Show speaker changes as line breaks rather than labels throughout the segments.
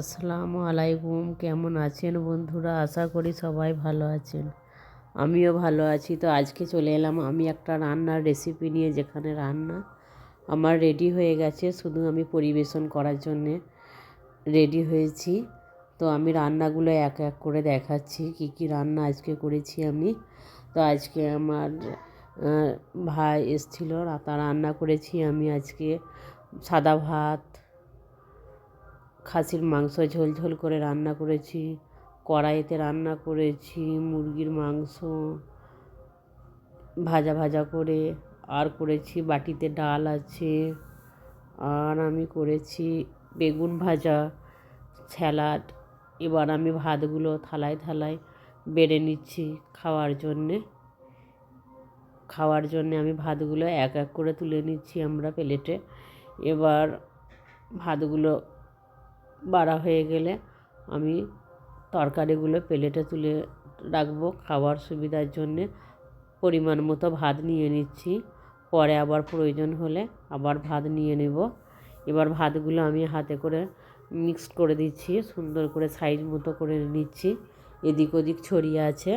আসসালামু আলাইকুম। কেমন আছেন বন্ধুরা? আশা করি সবাই ভালো আছেন। আমিও ভালো আছি। তো আজকে চলে এলাম আমি একটা রান্নার রেসিপি নিয়ে, যেখানে রান্না আমার রেডি হয়ে গেছে। শুধু আমি পরিবেশন করার জন্যে রেডি হয়েছি। তো আমি রান্নাগুলো এক এক করে দেখাচ্ছি, কি কি রান্না আজকে করেছি আমি। তো আজকে আমার ভাই এসেছিল, তা রান্না করেছি আমি আজকে। সাদা ভাত খাসির মাংস ঝোল ঝোল করে রান্না করেছি, কড়াইতে রান্না করেছি, মুরগির মাংস ভাজা ভাজা করে, আর করেছি বাটিতে ডাল আছে, আর আমি করেছি বেগুন ভাজা, স্যালাড। এবার আমি ভাতগুলো থালায় থালায় বেড়ে নিচ্ছি খাওয়ার জন্যে। খাওয়ার জন্যে আমি ভাতগুলো এক এক করে তুলে নিচ্ছি আমরা প্লেটে। এবার ভাতগুলো বাড়া হয়ে গেলে আমি তরকারিগুলো প্লেটে তুলে রাখব। খাওয়ার সুবিধার জন্যে পরিমাণ মতো ভাত নিয়ে নিচ্ছি। পরে আবার প্রয়োজন হলে আবার ভাত নিয়ে নেব। এবার ভাতগুলো আমি হাতে করে মিক্সড করে দিচ্ছি, সুন্দর করে সাইজ মতো করে নিচ্ছি। এদিক ওদিক ছড়িয়ে আছে।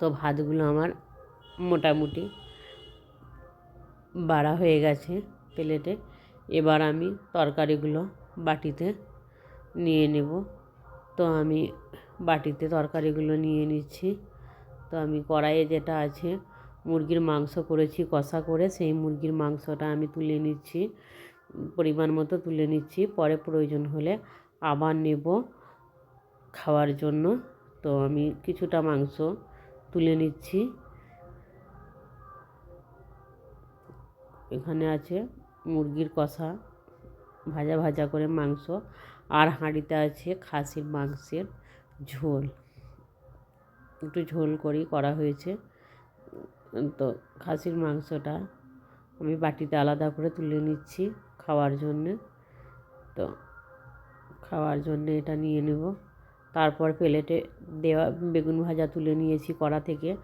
তো ভাতগুলো আমার মোটামুটি বাড়া হয়ে গেছে প্লেটে। এবার আমি তরকারিগুলো বাটিতে নিয়ে নেব। তো আমি বাটিতে তরকারিগুলো নিয়ে নিচ্ছি। তো আমি কড়াইয়ে যেটা আছে, মুরগির মাংস করেছি, কষা করে সেই মুরগির মাংসটা আমি তুলে নিচ্ছি, পরিমাণ মতো তুলে নিচ্ছি। পরে প্রয়োজন হলে আবার নেব খাওয়ার জন্য। তো আমি কিছুটা মাংস তুলে নিচ্ছি। এখানে আছে মুরগির কষা। ভাজা ভাজা করে মাংস আর হাঁড়িতে আছে খাসির মাংসের ঝোল। একটু ঝোল করেই করা হয়েছে। তো খাসির মাংসটা আমি বাটিতে আলাদা করে তুলে নিচ্ছি খাওয়ার জন্যে। তো খাওয়ার জন্যে এটা নিয়ে নেব। তারপর প্লেটে দেওয়া বেগুন ভাজা তুলে নিয়েছি কড়া থেকে।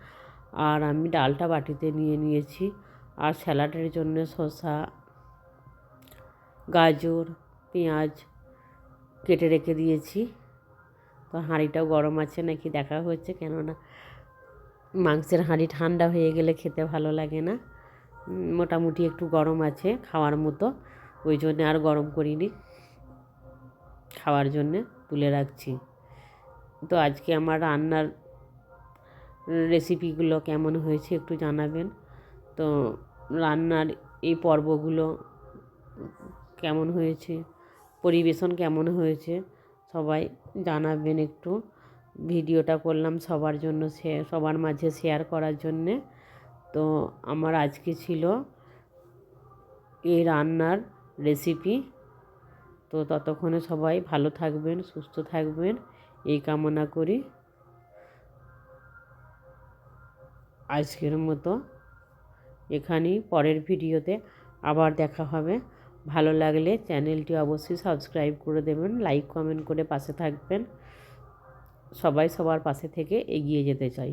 আর আমি ডালটা বাটিতে নিয়ে নিয়েছি। আর স্যালাডের জন্য শসা গাজর, পেঁয়াজ কেটে রেখে দিয়েছি। তো হাঁড়িটাও গরম আছে নাকি দেখা হচ্ছে, কেননা মাংসের হাঁড়ি ঠান্ডা হয়ে গেলে খেতে ভালো লাগে না। মোটামুটি একটু গরম আছে খাওয়ার মতো, ওই জন্যে আর গরম করিনি। খাওয়ার জন্যে তুলে রাখছি। তো আজকে আমার রান্নার রেসিপিগুলো কেমন হয়েছে একটু জানাবেন। তো রান্নার এই পর্বগুলো কেমন হয়েছে, পরিবেশন কেমন হয়েছে, সবাই জানাবেন একটু। ভিডিওটা করলাম সবার জন্য শেয়ার সবার মাঝে শেয়ার করার জন্যে। তো আমার আজকে ছিল এই রান্নার রেসিপি তো ততক্ষণে সবাই ভালো থাকবেন, সুস্থ থাকবেন। এই কামনা করি। আজকের মতো এখানেই, পরের ভিডিওতে আবার দেখা হবে। ভালো লাগলে চ্যানেলটি অবশ্যই সাবস্ক্রাইব করে দেবেন, লাইক, কমেন্ট করে পাশে থাকবেন। সবাই সবার পাশে থেকে এগিয়ে যেতে চাই।